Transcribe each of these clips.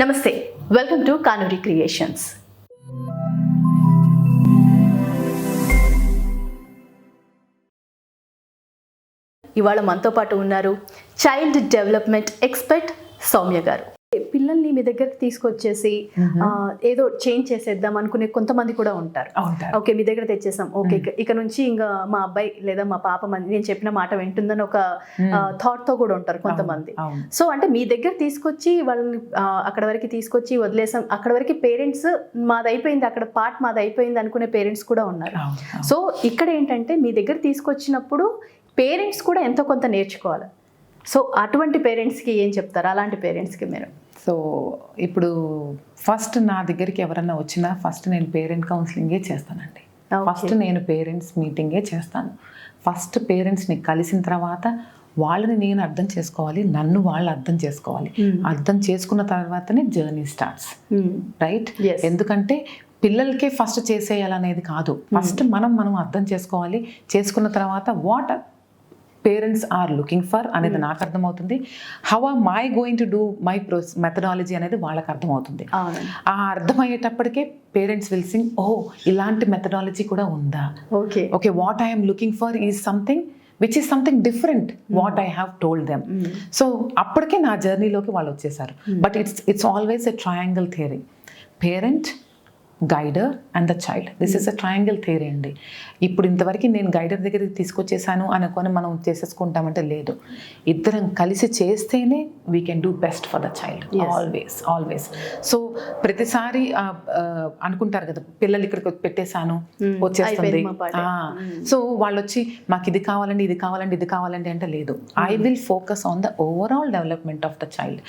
నమస్తే welcome to Kanuri creations ఇవాళ మనతో పాటు ఉన్నారు చైల్డ్ డెవలప్మెంట్ ఎక్స్పర్ట్ సౌమ్య గారు. పిల్లల్ని మీ దగ్గరికి తీసుకొచ్చేసి ఏదో చేంజ్ చేసేద్దాం అనుకునే కొంతమంది కూడా ఉంటారు. ఓకే మీ దగ్గర తెచ్చేసాం. ఓకే ఇక- నుంచి ఇంకా మా అబ్బాయి లేదా మా పాప మన- నేను చెప్పిన మాట వింటుందని ఒక థాట్తో కూడా ఉంటారు కొంతమంది. సో అంటే మీ దగ్గర తీసుకొచ్చి వాళ్ళని అక్కడ వరకు తీసుకొచ్చి వదిలేసాం. అక్కడ వరకు పేరెంట్స్ మాది అయిపోయింది అక్కడ పార్ట్ మాది అయిపోయింది అనుకునే పేరెంట్స్ కూడా ఉన్నారు. సో ఇక్కడ ఏంటంటే మీ దగ్గర తీసుకొచ్చినప్పుడు పేరెంట్స్ కూడా ఎంతో కొంత నేర్చుకోవాలి. సో అటువంటి పేరెంట్స్కి ఏం చెప్తారు? అలాంటి పేరెంట్స్కి మీరు? సో ఇప్పుడు ఫస్ట్ నా దగ్గరికి ఎవరన్నా వచ్చినా ఫస్ట్ నేను పేరెంట్ కౌన్సిలింగే చేస్తానండి. ఫస్ట్ నేను పేరెంట్స్ మీటింగే చేస్తాను. ఫస్ట్ పేరెంట్స్ని కలిసిన తర్వాత వాళ్ళని నేను అర్థం చేసుకోవాలి నన్ను వాళ్ళు అర్థం చేసుకోవాలి. అర్థం చేసుకున్న తర్వాతనే జర్నీ స్టార్ట్స్. రైట్. ఎందుకంటే పిల్లలకే ఫస్ట్ చేసేయాలనేది కాదు. ఫస్ట్ మనం మనం అర్థం చేసుకోవాలి. చేసుకున్న తర్వాత what parents are looking for అనేది నాకు అర్థమవుతుంది. How are my going to do my pro methodology అనేది వాళ్ళకి అర్థమవుతుంది. ఆ అర్థమయ్యేటప్పటికే పేరెంట్స్ విల్ సింగ్ ఓ ఇలాంటి మెథడాలజీ కూడా ఉందా? Okay. Okay what I'm looking for is something which is something different what I have told them so అప్పటికే నా జర్నీలోకి వాళ్ళు వచ్చేసారు. But it's it's always a triangle theory parent guider and the child this is a triangle theory అండి. ఇప్పుడు ఇంతవరకు నేను guider దగ్గరికి తీసుకొచ్చేసాను అనుకొని మనం చేసేసుకుంటామంటే లేదు. ఇద్దరం కలిసి చేస్తేనే we can do best for the child always always so ప్రతిసారి అనుకుంటారు కదా పిల్లలు ఇక్కడికి పెట్టేశాను వచ్చేస్తుంది. మా పాట. సో వాళ్ళు వచ్చి మాకు ఇది కావాలండి ఇది కావాలండి ఇది కావాలండి అంటే లేదు. I will focus on the overall development of the child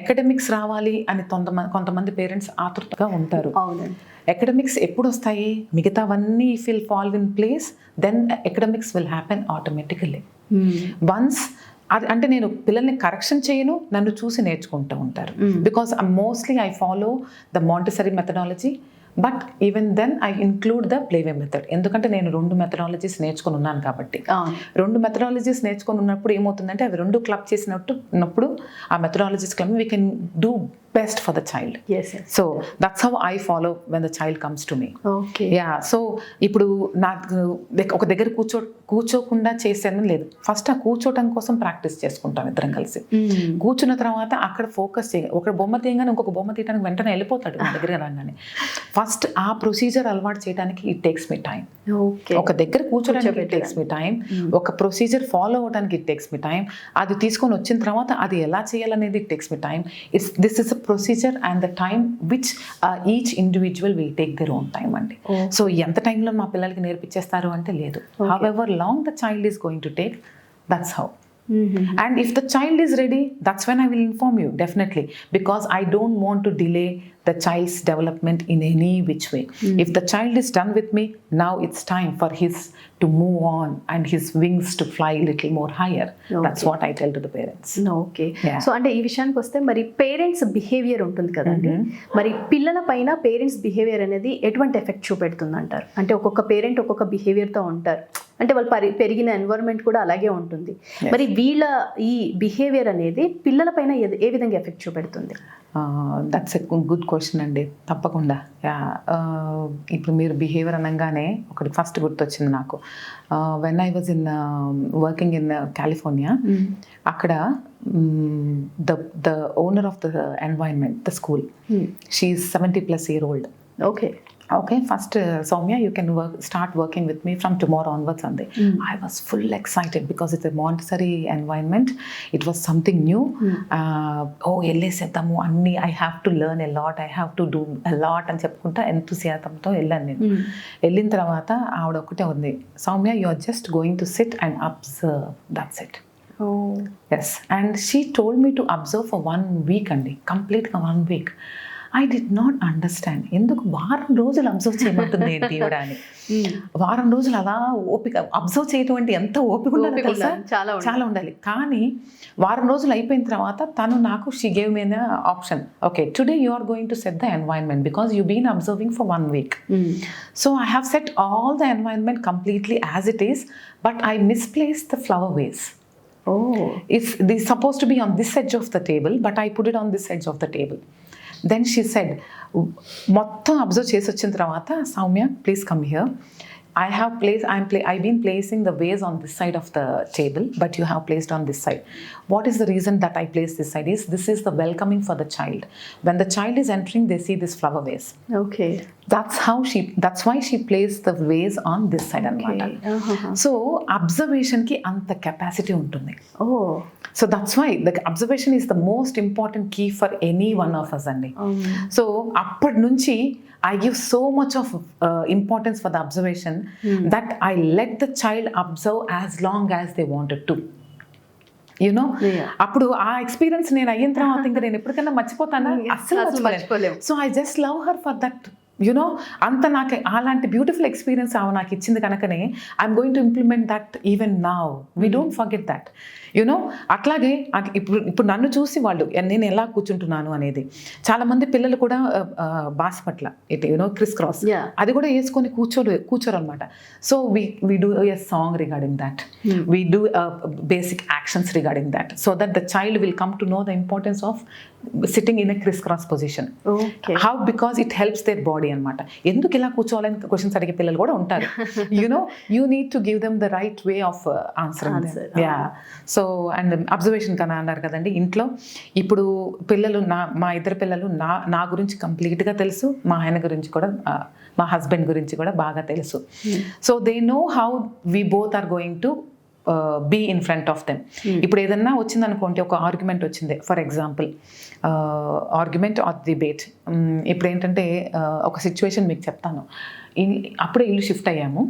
academics రావాలి అని కొంతమంది కొంతమంది పేరెంట్స్ ఆతృతగా ఉంటారు. అకాడమిక్స్ ఎప్పుడు వస్తాయి మిగతావన్నీ if will fall in place then academics will happen automatically once అది అంటే నేను పిల్లల్ని కరెక్షన్ చేయను నన్ను చూసి నేర్చుకుంటూ ఉంటారు. Because mostly I follow the Montessori methodology but even then I include the play way method. ఎందుకంటే నేను రెండు మెథడాలజీస్ నేర్చుకుని ఉన్నాను కాబట్టి. రెండు మెథడాలజీస్ నేర్చుకొని ఉన్నప్పుడు ఏమవుతుందంటే అవి రెండు క్లబ్ చేసినట్టు ఉన్నప్పుడు ఆ methodologies club we can do best for the child yes yes so that's how I follow when the child comes to me okay ya so ఇప్పుడు నాకు ఒక దగ్గర కూర్చో కూర్చోకుండా చేసేది లేదు. ఫస్ట్ ఆ కూర్చోటం కోసం ప్రాక్టీస్ చేసుకుంటాం ఇద్దరం కలిసి. కూర్చున్న తర్వాత అక్కడ ఫోకస్ చేయ ఒక బొమ్మ తీయగానే ఇంకొక బొమ్మ తీయడానికి వెంటనే వెళ్ళిపోతాడు నా దగ్గర రాగానే. ఫస్ట్ ఆ ప్రొసీజర్ అలవాటు చేయడానికి ఇట్ టేక్స్ మీ టైం ఒక దగ్గర కూర్చోడానికి ఇట్ టేక్స్ మీ టైం ఒక ప్రొసీజర్ ఫాలో అవ్వడానికి ఇట్ టేక్స్ మీ టైం అది తీసుకొని వచ్చిన తర్వాత అది ఎలా చేయాలనేది it takes me time it's this is procedure and the time which each individual will take their own time అండి. Oh. సో ఎంత టైంలో మా పిల్లలకి నేర్పించేస్తారు అంటే లేదు. However long the child is going to take that's how and if the child is ready that's when I will inform you definitely because I don't want to delay the child's development in any which way. If the child is done with me, now it's time for his to move on and his wings to fly a little more higher. That's what I tell to the parents. Okay. So అంటే ఈ విషయానికి వస్తే మరి parents behaviour ఉంటుంది కదండి. మరి పిల్లల పైన పేరెంట్స్ బిహేవియర్ అనేది ఎటువంటి ఎఫెక్ట్ చూపెడుతుంది అంటారు అంటే ఒక్కొక్క పేరెంట్ ఒక్కొక్క బిహేవియర్తో ఉంటారు. అంటే వాళ్ళు పరి పెరిగిన ఎన్వైరన్మెంట్ కూడా అలాగే ఉంటుంది. మరి వీళ్ళ ఈ బిహేవియర్ అనేది పిల్లల పైన ఏ- ఏ విధంగా ఎఫెక్ట్ చూపెడుతుంది? దట్స్ ఎ గుడ్ క్వశ్చన్ అండి తప్పకుండా. యా ఇప్పుడు మీరు బిహేవియర్ అనగానే ఒకటి ఫస్ట్ గుర్తొచ్చింది నాకు. When I was in working in California అక్కడ the the owner of the environment the school she seventy plus year old okay okay first uh, soumya you can work start working with me from tomorrow onwards sunday i was full excited because it's a montessori environment it was something new uh, oh వెళ్ళేసేద్దాము అన్ని I have to learn a lot I have to do a lot అని చెప్పుకుంటా ఎంతూసియాతంతో వెళ్ళాను నేను వెళ్ళిన తర్వాత ఆవిడ ఒకటే ఉంది Soumya you are just going to sit and observe that's it yes and she told me to observe for one week అండి కంప్లీట్గా one week I did not understand ఎందుకు వారం రోజులు అబ్జర్వ్ చేయమంటుంది ఏంటి అని. వారం రోజులు అలా ఓపిక అబ్జర్వ్ చేయటం అంటే ఎంత ఓపిక ఉండాలి తెలుసా? చాలా ఉండాలి. చాలా ఉండాలి. కానీ వారం రోజులు అయిపోయిన తర్వాత తను నాకు she gave me option okay today you are going to set the environment because you been observing for one week So I have set all the environment completely as it is, but I misplaced the flower vase. Oh If they're supposed to be on this edge of the table, but I put it on this edge of the table. Then she said మొత్తం observe చేసి వచ్చిన తర్వాత Soumya please come here I have placed, I'm play, I've been placing the vase on this side of the table, but you have placed on this side. What is the reason that I placed this side? Is this is the welcoming for the child. When the child is entering, they see this flower vase. Okay That's how she, that's why she placed the vase on this side అనమాట so అబ్జర్వేషన్కి అంత capacity ఉంటుంది oh so that's why the observation is the most important key for any one of us అండి so అప్పటి నుంచి I give so much of importance for the observation that I let the child observe as long as they wanted to you know Yeah. అప్పుడు ఆ experience నేను అయిన తర్వాత ఇంకా నేను ఎప్పటికైనా మర్చిపోతానా? అస్సలు అసలు మర్చిపోలేము. So I just love her for that you know అంత నాకు అలాంటి బ్యూటిఫుల్ ఎక్స్పీరియన్స్ ఆమె నాకు ఇచ్చింది కనుకనే I'm going to implement that even now we don't forget that you know అట్లాగే అట్- ఇప్పుడు ఇప్పుడు నన్ను చూసి వాళ్ళు నేను ఎలా కూర్చుంటున్నాను? అనేది. చాలా మంది పిల్లలు కూడా బాస్పట్ల it you know criss cross. అది కూడా వేసుకొని కూర్చోరు కూర్చోరు అనమాట so we we do a song regarding that we do basic actions regarding that so that the child will come to know the importance of sitting in a criss cross position how because it helps their body అనమాట ఎందుకు ఇలా కూర్చోవాలని questions అడిగే పిల్లలు కూడా ఉంటారు. You know you need to give them the right way of Answer, ya so and observation కన్నా అన్నారు కదండి ఇంట్లో ఇప్పుడు పిల్లలు నా మా ఇద్దరు పిల్లలు నా నా గురించి కంప్లీట్గా తెలుసు మా ఆయన గురించి కూడా మా హస్బెండ్ గురించి కూడా బాగా తెలుసు. So they know how we both are going to be in front of them ఇప్పుడు ఏదన్నా వచ్చిందనుకోండి ఒక ఆర్గ్యుమెంట్ వచ్చింది. For example argument or debate ఇప్పుడు ఏంటంటే uh, ఒక సిచ్యువేషన్ మీకు చెప్తాను. అప్పుడే ఇల్లు షిఫ్ట్ అయ్యాము.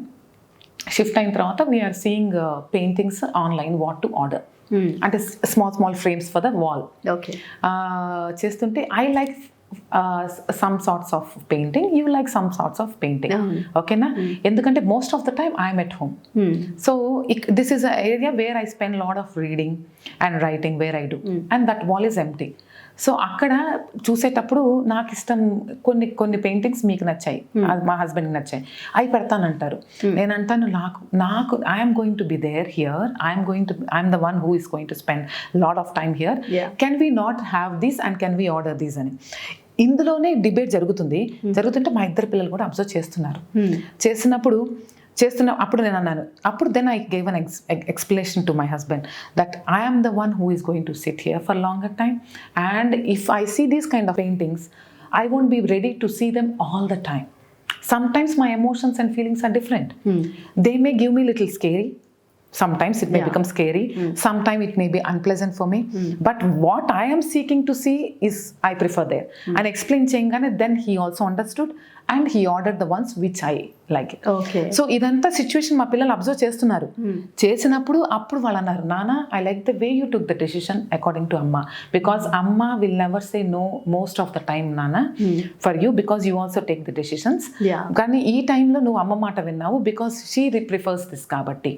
షిఫ్ట్ అయిన తర్వాత we're seeing paintings online what to order అంటే small small frames for the wall okay చేస్తుంటే I like some sorts of painting you like some sorts of painting అవును. ఓకేనా ఎందుకంటే most of the time I'm at home so this is a area where I spend lot of reading and writing where I do and that wall is empty so అక్కడ చూసేటప్పుడు నాకు ఇష్టం కొన్ని కొన్ని paintings మీకు నచ్చాయి. అది మా హస్బెండ్కి నచ్చాయి. అవి పెడతానంటారు. నేను అంటాను నాకు నాకు I'm going to be there here I'm going to I'm the one who is going to spend lot of time here. Can we not have this and can we order these అని. ఇందులోనే debate జరుగుతుంది. జరుగుతుంటే మా ఇద్దరు పిల్లలు కూడా observe చేస్తున్నారు. చేస్తున్నప్పుడు చేస్తున్న అప్పుడు నేను అన్నాను అప్పుడు then I gave an ex explanation to my husband that I'm the one who is going to sit here for longer time and if I see these kind of paintings I won't be ready to see them all the time sometimes my emotions and feelings are different they may give me little scary sometimes it may Yeah. become scary sometimes it may be unpleasant for me but what i am seeking to see is i prefer there and explain chengane then he also understood and he ordered the ones which i like it okay. So ఇదంతా situation మా పిల్లలు observe చేస్తున్నారు. చేసినప్పుడు అప్పుడు వాళ్ళు అన్నారు నానా I like the way you took the decision according to అమ్మ. బికాస్ అమ్మ will never say no most of the time నానా. For you because you also take the decisions. కానీ ఈ టైంలో నువ్వు అమ్మ మాట విన్నావు బికాస్ షీ ప్రిఫర్స్ దిస్ కాబట్టి.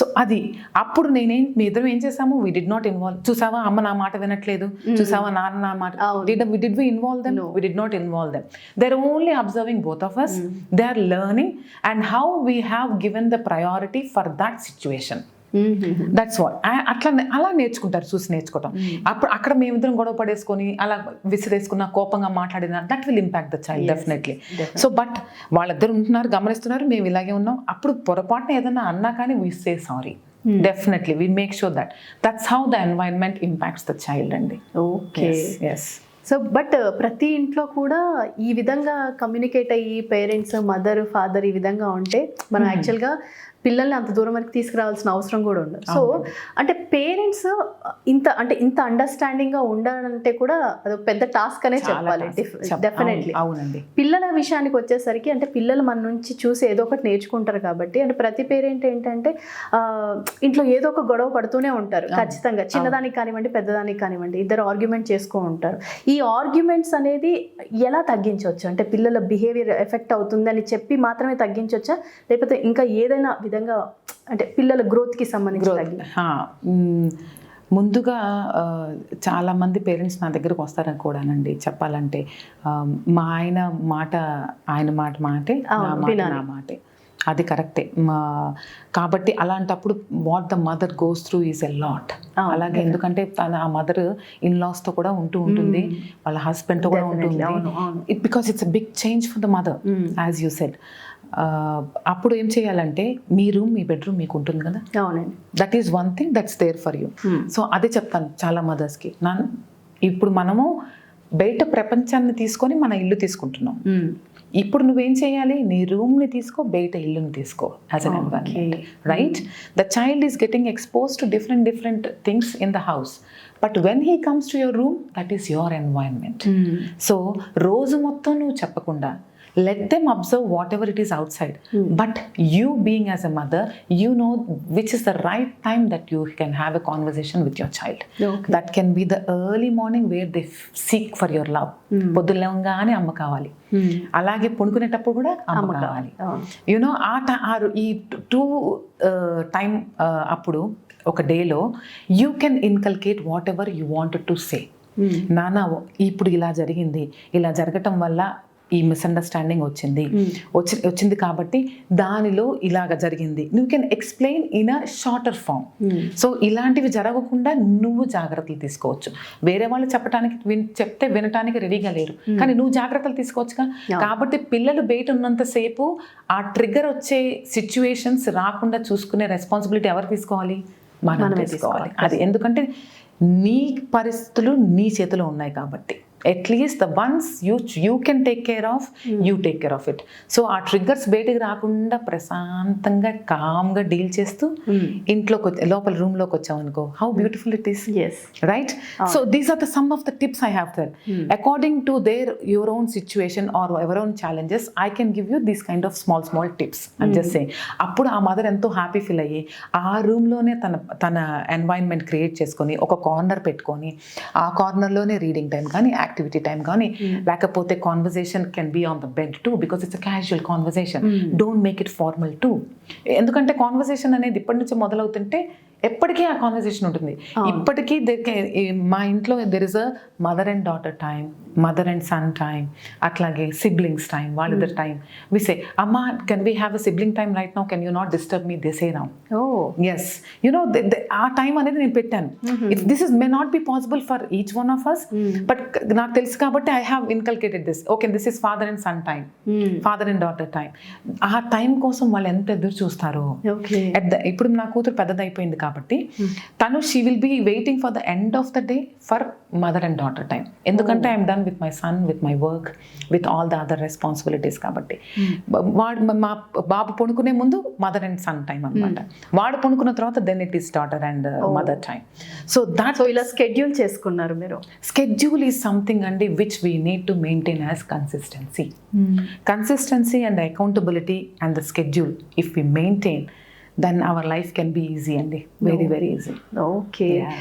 సో అది అప్పుడు నేనేం మీ ఇద్దరం ఏం చేసాము వి డిడ్ నాట్ ఇన్వాల్వ్ చూసావా? అమ్మ నా మాట వినట్లేదు. చూసావా? నాన్న నా మాట we involve them we not involve them they're only observing both of us they are learning and how we have given the priority for that situation that's what అట్లా అలా నేర్చుకుంటారు చూసి నేర్చుకోవటం. అప్పుడు అక్కడ మేమిద్దరం గొడవ పడేసుకొని అలా విసిరేసుకున్న కోపంగా మాట్లాడిన that will impact the child definitely so but వాళ్ళిద్దరు ఉంటున్నారు గమనిస్తున్నారు మేము ఇలాగే ఉన్నాం. అప్పుడు పొరపాటున ఏదైనా అన్నా కానీ we say sorry definitely we make sure that that's how the environment impacts the child అండి. ఓకే ఎస్ సో బట్ ప్రతి ఇంట్లో కూడా ఈ విధంగా కమ్యూనికేట్ అయ్యి పేరెంట్స్ మదర్ ఫాదర్ ఈ విధంగా ఉంటే మనం యాక్చువల్గా పిల్లల్ని అంత దూరం వరకు తీసుకురావాల్సిన అవసరం కూడా ఉండదు. సో అంటే పేరెంట్స్ ఇంత అంటే ఇంత అండర్స్టాండింగ్గా ఉండాలంటే కూడా అది పెద్ద టాస్క్ అనే చెప్పాలి డెఫినెట్లీ అవునండి. పిల్లల విషయానికి వచ్చేసరికి అంటే పిల్లలు మన నుంచి చూసి ఏదో ఒకటి నేర్చుకుంటారు కాబట్టి అంటే ప్రతి పేరెంట్ ఏంటంటే ఆ, ఇంట్లో ఏదో ఒక గొడవ పడుతూనే ఉంటారు ఖచ్చితంగా. చిన్నదానికి కానివ్వండి పెద్దదానికి కానివ్వండి ఇద్దరు ఆర్గ్యుమెంట్ చేసుకో ఉంటారు. ఈ ఆర్గ్యుమెంట్స్ అనేది ఎలా తగ్గించవచ్చు? అంటే పిల్లల బిహేవియర్ ఎఫెక్ట్ అవుతుందని చెప్పి మాత్రమే తగ్గించవచ్చా? లేకపోతే ఇంకా ఏదైనా విధంగా అంటే పిల్లల growth కి సంబంధించి ముందుగా ఆ, చాలా మంది పేరెంట్స్ నా దగ్గరకు వస్తారని కూడానండి చెప్పాలంటే. మా ఆయన మాట ఆయన మాట మాటే నా మాట వినాలి. నా మాటే. అది కరెక్టే. మా కాబట్టి అలాంటప్పుడు what the mother goes through is a lot అలాగే ఎందుకంటే తన ఆ మదర్ ఇన్ లాస్తో కూడా ఉంటూ ఉంటుంది. వాళ్ళ హస్బెండ్తో కూడా ఉంటుంది. It because it's a big change for the mother as you said అప్పుడు ఏం చేయాలంటే మీ రూమ్ మీ బెడ్రూమ్ మీకు ఉంటుంది కదా? అవునండి. That is one thing that's there for you so అదే చెప్తాను చాలా మదర్స్కి నా ఇప్పుడు మనము బయట ప్రపంచాన్ని తీసుకొని మన ఇల్లు తీసుకుంటున్నాం. Hmm. ఇప్పుడు నువ్వేం చేయాలి? నీ రూమ్ని తీసుకో బయట ఇల్లుని తీసుకో as an environment right the child is getting expose to different different things in the house but when he comes to your room that is your environment. So రోజు మొత్తం నువ్వు చెప్పకుండా let them observe whatever it is outside but you being as a mother you know which is the right time that you can have a conversation with your child. That can be the early morning where they seek for your love పొద్దులేవగానే అమ్మ కావాలి. Hmm. అలాగే పడుకునేటప్పుడు కూడా అమ్మ కావాలి. You know ఆ ఈ two time అప్పుడు ఒక డేలో you can inculcate whatever you wanted to say. నాన్న ఇప్పుడు ఇలా జరిగింది. ఇలా జరగటం వల్ల ఈ మిస్అండర్స్టాండింగ్ వచ్చింది. వచ్చి వచ్చింది కాబట్టి దానిలో ఇలాగ జరిగింది. నువ్వు can explain in a shorter form so ఇలాంటివి జరగకుండా నువ్వు జాగ్రత్తలు తీసుకోవచ్చు. వేరే వాళ్ళు చెప్పడానికి విన్ చెప్తే వినటానికి రెడీగా లేరు. కానీ నువ్వు జాగ్రత్తలు తీసుకోవచ్చుగా. కాబట్టి పిల్లలు బయట ఉన్నంతసేపు ఆ ట్రిగ్గర్ వచ్చే సిచ్యువేషన్స్ రాకుండా చూసుకునే రెస్పాన్సిబిలిటీ ఎవరు తీసుకోవాలి? మనం తీసుకోవాలి. అది ఎందుకంటే నీ పరిస్థితులు నీ చేతిలో ఉన్నాయి కాబట్టి. At least the ones you you can take care of you take care of it so ఆ ట్రిగ్గర్స్ బయటకు రాకుండా ప్రశాంతంగా కామ్గా డీల్ చేస్తూ ఇంట్లోకి వచ్చి లోపల రూమ్లోకి వచ్చావు అనుకో how beautiful it is Yes. right? So these are the some of the tips i have said according to their your own situation or your own challenges i can give you these kind of small small tips. I'm just saying. అప్పుడు ఆ mother ఎంతో happy feel అయ్యి ఆ రూమ్లోనే తన తన environment create చేసుకొని ఒక కార్నర్ పెట్టుకొని ఆ కార్నర్లోనే రీడింగ్ టైం కానీ యాక్టివిటీ టైం కానీ లేకపోతే conversation can be on the bed too because it's a casual conversation don't make it formal too ఎందుకంటే కాన్వర్జేషన్ అనేది ఇప్పటి నుంచి మొదలవుతుంటే ఎప్పటికీ ఆ కాన్వర్జేషన్ ఉంటుంది. ఇప్పటికీ మా ఇంట్లో there is a mother and daughter time mother and son time అట్లాగే సిబ్లింగ్స్ టైం వాళ్ళిద్దరు టైం విసే అమ్మ can we have a sibling time right now can you not disturb me this a now. Yes you know ఆ time అనేది నేను పెట్టాను. If this is may not be possible for each one of us but నాకు తెలుసు కాబట్టి I have inculcated this okay this is father and son time. Father and daughter time ఆ time కోసం వాళ్ళు ఎంత ఎదురు చూస్తారో. ఇప్పుడు నా కూతురు పెద్దదైపోయింది కాబట్టి తను she will be waiting for the end of the day for mother and daughter time ఎందుకంటే I'm done with my son with my work with all the other responsibilities కాబట్టి. బ- వాడు మా- బాబు పడుకునే ముందు మదర్ అండ్ సన్ టైం అనమాట వాడు పడుకున్న తర్వాత then it is daughter and mother time so that ఇలా స్కెడ్యూల్ చేసుకున్నారు మీరు. Schedule is something అండి which we need to maintain as consistency. Consistency and accountability and the schedule if we maintain then our life can be easy and very, very easy. Okay. Yeah.